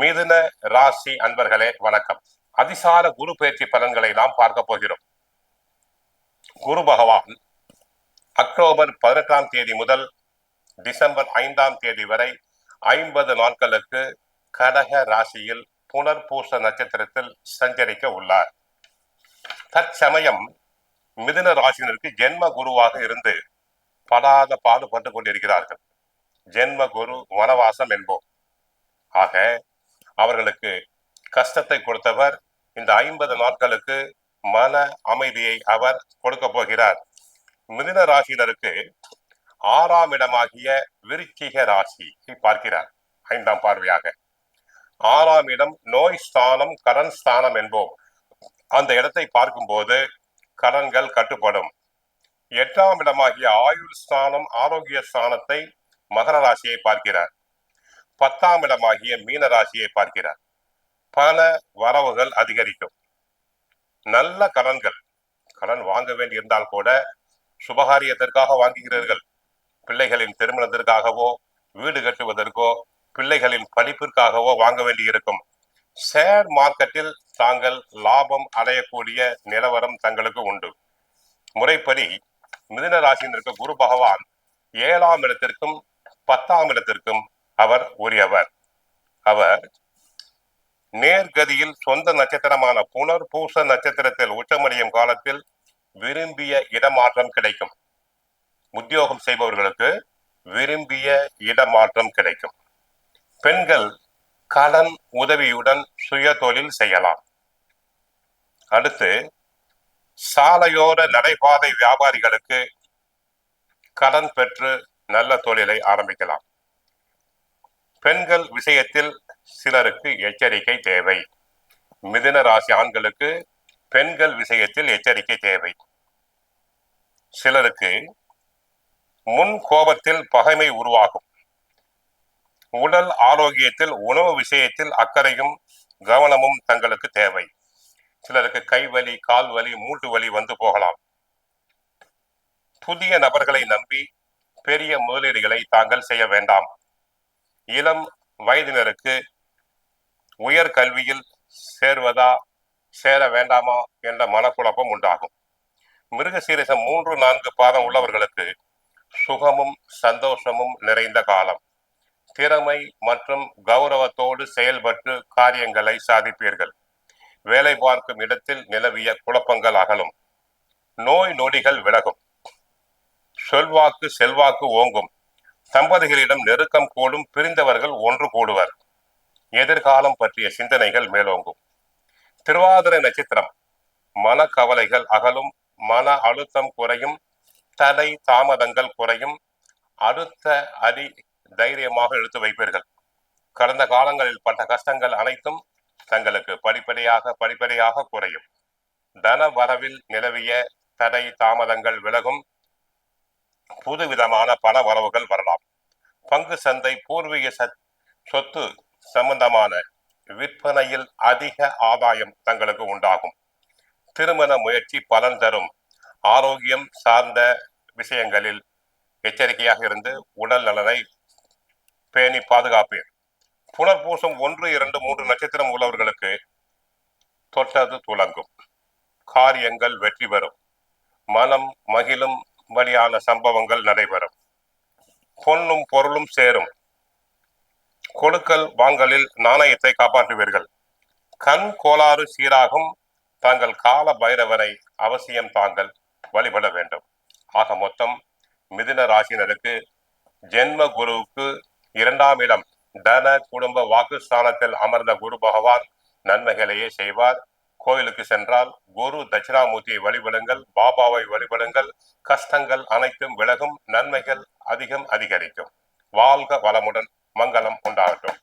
மிதுன ராசி அன்பர்களே வணக்கம். அதிசார குரு பயிற்சி பலன்களை நாம் பார்க்க போகிறோம். குரு பகவான் அக்டோபர் பதினெட்டாம் தேதி முதல் டிசம்பர் ஐந்தாம் தேதி வரை ஐம்பது நாட்களுக்கு கடக ராசியில் புனர்பூச நட்சத்திரத்தில் சஞ்சரிக்க உள்ளார். தற்சமயம் மிதுன ராசினருக்கு ஜென்ம குருவாக இருந்து படாத பாடுபட்டு கொண்டிருக்கிறார்கள். ஜென்ம குரு வனவாசம் என்போம். ஆக அவர்களுக்கு கஷ்டத்தை கொடுத்தவர் இந்த ஐம்பது நாட்களுக்கு மன அமைதியை அவர் கொடுக்க போகிறார். மிதின ராசியினருக்கு ஆறாம் இடமாகிய விருச்சிக ராசி பார்க்கிறார் ஐந்தாம் பார்வையாக. ஆறாம் இடம் நோய் ஸ்தானம் கடன் ஸ்தானம் என்போம். அந்த இடத்தை பார்க்கும்போது கடன்கள் கட்டுப்படும். எட்டாம் இடமாகிய ஆயுள் ஸ்தானம் ஆரோக்கிய ஸ்தானத்தை மகர ராசியை பார்க்கிறார். பத்தாம் இடமாகிய மீன ராசியை பார்க்கிறார். பல வரவுகள் அதிகரிக்கும். நல்ல கடன்கள். கடன் வாங்க வேண்டியிருந்தால் கூட சுபகாரியத்திற்காக வாங்குகிறீர்கள். பிள்ளைகளின் திருமணத்திற்காகவோ வீடு கட்டுவதற்கோ பிள்ளைகளின் படிப்பிற்காகவோ வாங்க வேண்டியிருக்கும். ஷேர் மார்க்கெட்டில் தாங்கள் லாபம் அடையக்கூடிய நிலவரம் தங்களுக்கு உண்டு. முறைப்படி மிதுன ராசியில் இருக்க குரு பகவான் ஏழாம் இடத்திற்கும் பத்தாம் இடத்திற்கும் அவர் உரியவர். அவர் நேர்கதியில் சொந்த நட்சத்திரமான புனர் பூச நட்சத்திரத்தில் உச்சமடையும் காலத்தில் விரும்பிய இடமாற்றம் கிடைக்கும். உத்தியோகம் செய்பவர்களுக்கு விரும்பிய இடமாற்றம் கிடைக்கும். பெண்கள் கடன் உதவியுடன் சுய தொழில் செய்யலாம். அடுத்து சாலையோர நடைபாதை வியாபாரிகளுக்கு கடன் பெற்று நல்ல தொழிலை ஆரம்பிக்கலாம். பெண்கள் விஷயத்தில் சிலருக்கு எச்சரிக்கை தேவை. மிதுன ராசி ஆண்களுக்கு பெண்கள் விஷயத்தில் எச்சரிக்கை தேவை. சிலருக்கு முன் கோபத்தில் பகைமை உருவாகும். உடல் ஆரோக்கியத்தில் உணவு விஷயத்தில் அக்கறையும் கவனமும் தங்களுக்கு தேவை. சிலருக்கு கை வலி கால் வலி மூட்டு வலி வந்து போகலாம். புதிய நபர்களை நம்பி பெரிய முதலீடுகளை தாங்கள் செய்ய வேண்டாம். இளம் வயதினருக்கு உயர் கல்வியில் சேர்வதா சேர வேண்டாமா என்ற மனக்குழப்பம் உண்டாகும். மிருகசீரிசம் மூன்று நான்கு பாதம் உள்ளவர்களுக்கு சுகமும் சந்தோஷமும் நிறைந்த காலம். திறமை மற்றும் கௌரவத்தோடு செயல்பட்டு காரியங்களை சாதிப்பீர்கள். வேலை பார்க்கும் இடத்தில் நிலவிய குழப்பங்கள் அகலும். நோய் நொடிகள் விலகும். சொல்வாக்கு செல்வாக்கு ஓங்கும். தம்பதிகளிடம் நெருக்கம் கூடும் பிரிந்தவர்கள் ஒன்று கூடுவர். எதிர்காலம் பற்றிய சிந்தனைகள் மேலோங்கும். திருவாதிரை நட்சத்திரம். மனக்கவலைகள் அகலும் மன அழுத்தம் குறையும் தடை தாமதங்கள் குறையும் அடுத்த அடி தைரியமாக எடுத்து வைப்பீர்கள். கடந்த காலங்களில் பட்ட கஷ்டங்கள் அனைத்தும் தங்களுக்கு படிப்படியாக படிப்படியாக குறையும். தன வரவில் நிலவிய தடை தாமதங்கள் விலகும் புதுவிதமான பண வரவுகள் வரலாம். பங்கு சந்தை பூர்வீக சொத்து சம்பந்தமான விற்பனையில் அதிக ஆதாயம் தங்களுக்கு உண்டாகும். திருமண முயற்சி பலன் தரும். ஆரோக்கியம் சார்ந்த விஷயங்களில் எச்சரிக்கையாக இருந்து உடல் நலனை பேணி பாதுகாப்பேன். புனர்பூசம் ஒன்று இரண்டு மூன்று நட்சத்திரம் உள்ளவர்களுக்கு தொட்டது துலங்கும். காரியங்கள் வெற்றி பெறும். மனம் மகிழும் வழியான சம்பவங்கள் நடைபெறும். பொன்னும் பொருளும் சேரும். கொடுக்கல் வாங்கலில் நாணயத்தை காப்பாற்றுவீர்கள். கண் கோளாறு சீராகும். தாங்கள் கால பைரவரை அவசியம் தாங்கள் வழிபட வேண்டும். ஆக மொத்தம் மிதுன ராசினருக்கு ஜென்ம குருவுக்கு இரண்டாம் இடம். தன குடும்ப வாக்குஸ்தானத்தில் அமர்ந்த குரு பகவான் நன்மைகளையே செய்வார். கோயிலுக்கு சென்றால் குரு தட்சிணாமூர்த்தியை வழிபடுங்கள் பாபாவை வழிபடுங்கள். கஷ்டங்கள் அனைத்தும் விலகும் நன்மைகள் அதிகம் அதிகரிக்கும். வாழ்க வளமுடன் மங்களம் உண்டாகட்டும்.